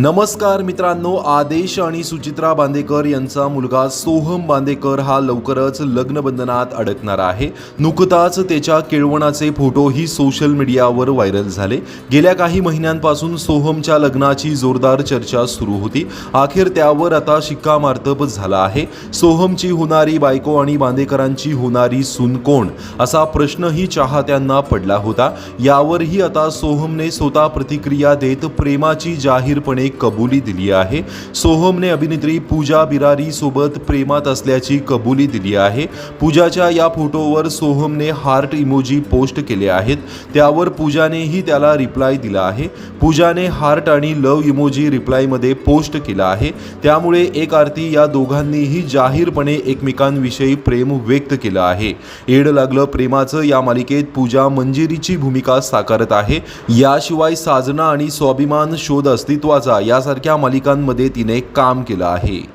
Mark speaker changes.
Speaker 1: नमस्कार मित्रांनो आदेश आणि सुचित्रा बांदेकर यांचा मुलगा सोहम बांदेकर हा लवकरच लग्नबंधनात अडकणार आहे. नुकताच त्याच्या केळवणाचे फोटोही सोशल मीडियावर व्हायरल झाले. गेल्या काही महिन्यांपासून सोहमच्या लग्नाची जोरदार चर्चा सुरू होती. अखेर त्यावर आता शिक्कामार्तब झाला आहे. सोहमची होणारी बायको आणि बांदेकरांची होणारी सून कोण? असा प्रश्नही चाहत्यांना पडला होता. यावरही आता सोहमने स्वतः प्रतिक्रिया देत प्रेमाची जाहीरपणे कबुली दिली आहे. सोहमने अभिनेत्री पूजा बिरारी सोबत प्रेमात असल्याची कबुली दिली आहे. पूजाच्या या फोटोवर सोहमने हार्ट इमोजी पोस्ट केले आहेत. त्यावर पूजानेही त्याला रिप्लाय दिला आहे. पूजाने हार्ट आणि लव इमोजी रिप्लायमध्ये पोस्ट केला आहे. त्यामुळे एक आरती या दोघांनीही जाहीरपणे एकमेकांविषयी प्रेम व्यक्त केलं आहे. एड लागलं प्रेमाचं या मालिकेत पूजा मंजिरीची भूमिका साकारत आहे. याशिवाय साजना आणि स्वाभिमान शोध अस्तित्वाचा यासारख्या मालिकांमध्ये तिने काम केलं आहे.